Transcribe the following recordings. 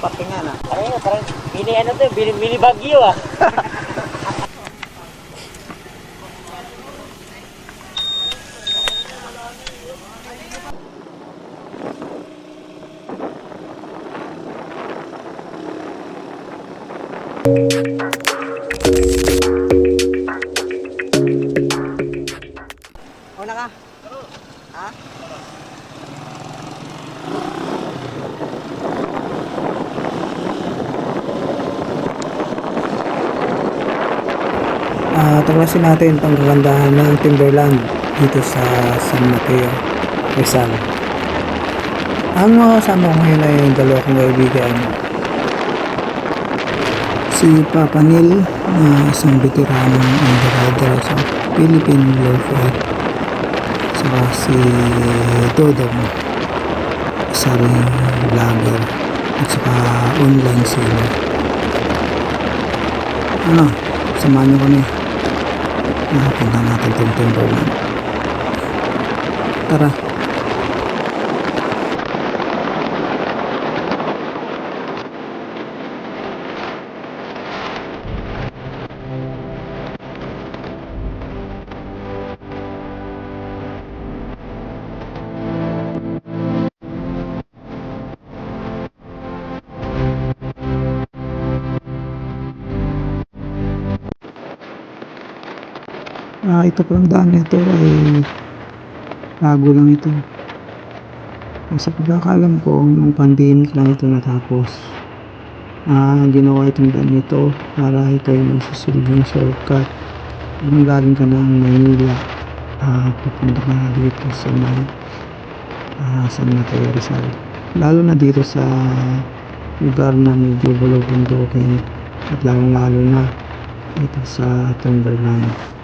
pakinga na. Ayun, parang mini ano to, mini, mini bagyo ah. Una Tuklasin natin itong kagandahan ng Timberland dito sa San Mateo, Rizal. Ang mga kasama ko ngayon ay dalawa kong kaibigan. Si Papa Neil na isang veteranong underrider sa Philippine Flight. Saka si Dodong, isa rin vlogger at saka online seller. Ano, samahan niyo kami. Nakapunta natin itong Timberland. Tara. Ah, ito pang daan nito ay bago lang ito. Sa pagkakalam ko, nung pandemic lang ito natapos. Ah, ginawa itong daan nito para ito ay magsusulbong shortcut. Kung galing ka ng Maynila, ah, pupunta ka na dito sa may ah, San Mateo Rizal. Lalo na dito sa lugar na medyo bulog-bundukin at lalong-lalo na dito sa Timberland.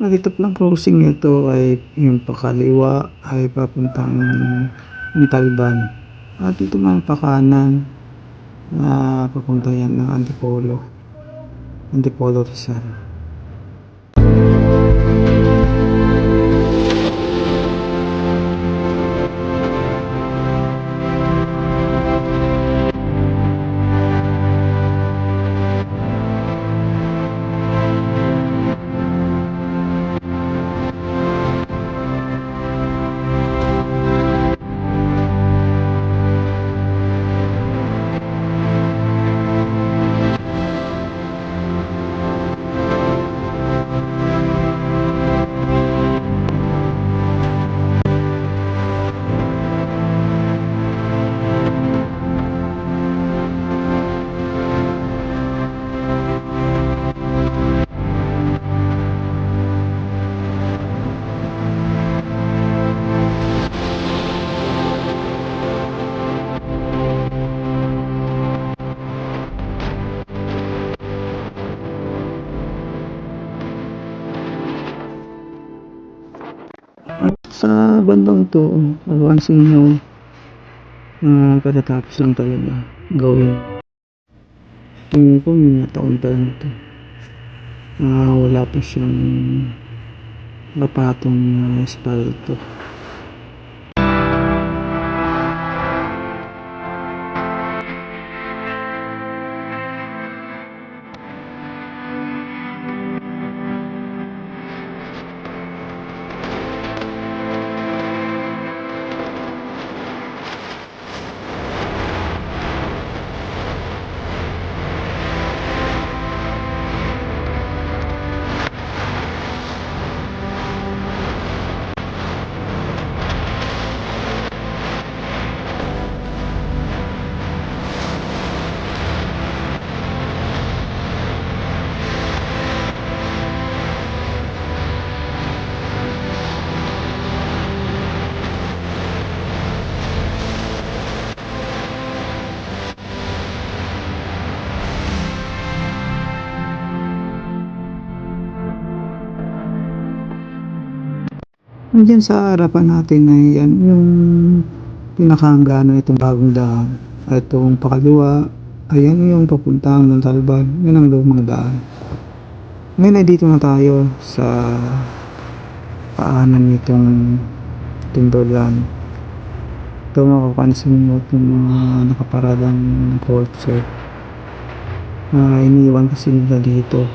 Ito ng crossing nito ay yung pakaliwa ay papuntang Montalban. At ito man pakanan na papunta yan ng Antipolo. Antipolo Rizal. Sa bandang to, advancing nyo uh, katatapos lang talaga gawin. Tingin ko mga taon pa lang to. Ah, wala pa siyang mapatong uh, espalto. Nandiyan sa harapan natin ay yan, yung pinakahangganan itong bagong daan. At itong pakaliwa, ayan yung papuntang ng Talban. Yun ang lumang daan. Ngayon ay dito na tayo sa paanan nitong Timberland. Ito makapansin mo itong mga nakaparadang kotse. na iniwan kasi nila dito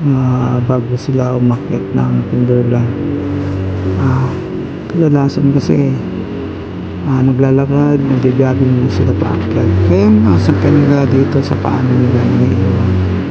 ah, bago sila umakyat ng Timberland. Ah, kadalasan kasi ah, naglalakad, nagbibiyagin mo sila paakyat. Kaya nasa kanila dito sa paanan nila iniiwan.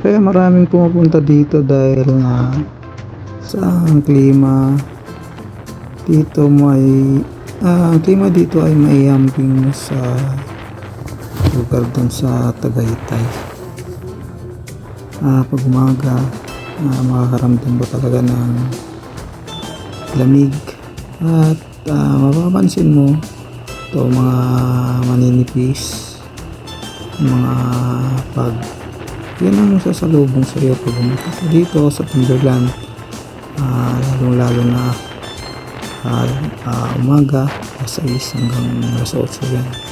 Kaya maraming pumupunta dito dahil na sa klima dito may ah, ang klima dito ay may ambing sa lugar dun sa Tagaytay. Ah, pag umaga, ah, makakaramdam mo talaga ng lamig at ah, mapapansin mo ito mga maninipis mga pag yun ang sasalubong sa iyo pag pumunta ka dito sa Timberland. Ah lalong lalo na ah, ah, umaga sa 6 hanggang alas 8 yan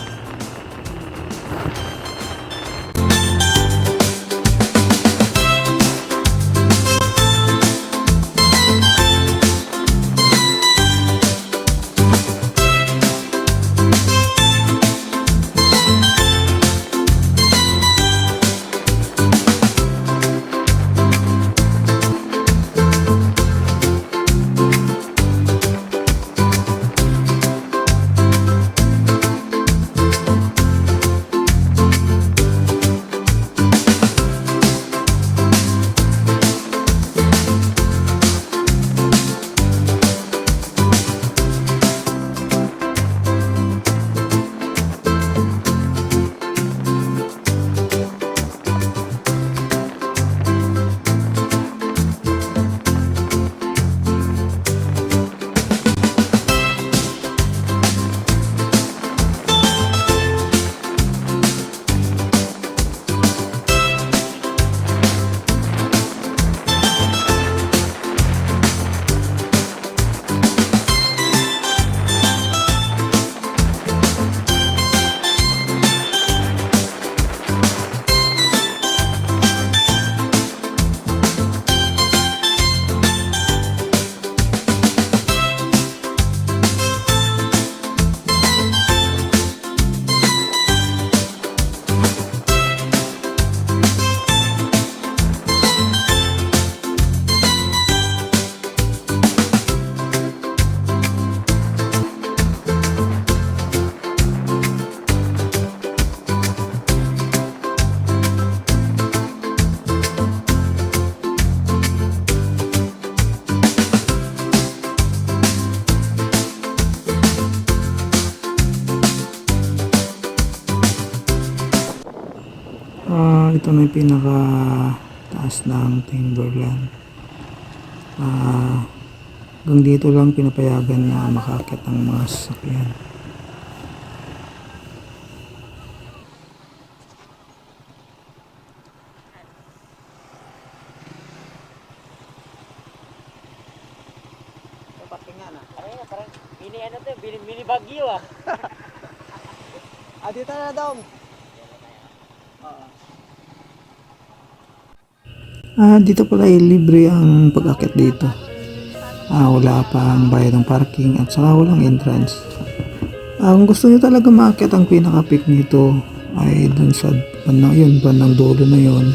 na yung pinaka taas ng Timberland. Ah, hanggang dito lang pinapayagan na makakit ang mga sasakyan. Ah. Mini ano to, mini, mini bagyo ah. Ah, dito na daw. Ah, dito pala ay libre ang pag-akit dito. Ah, wala pa ang bayad ng parking at saka walang entrance. Ah, kung gusto niyo talaga maakyat ang pinaka-peak nito ay dun sa bandang yun, bandang dulo na yun.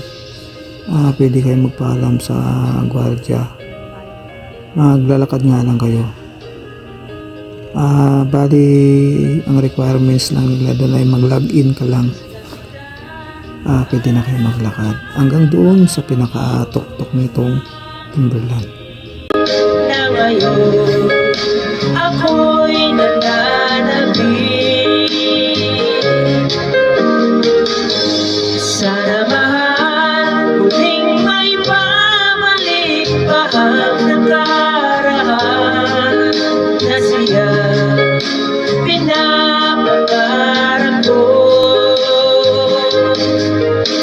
Ah, pwede kayo magpaalam sa gwardiya. Maglalakad nga lang kayo. Ah, bali, ang requirements lang nila doon ay mag-login ka lang. Ah, pwede na kayo maglakad. Hanggang doon sa pinaka-tuktok nitong Timberland. na ngayon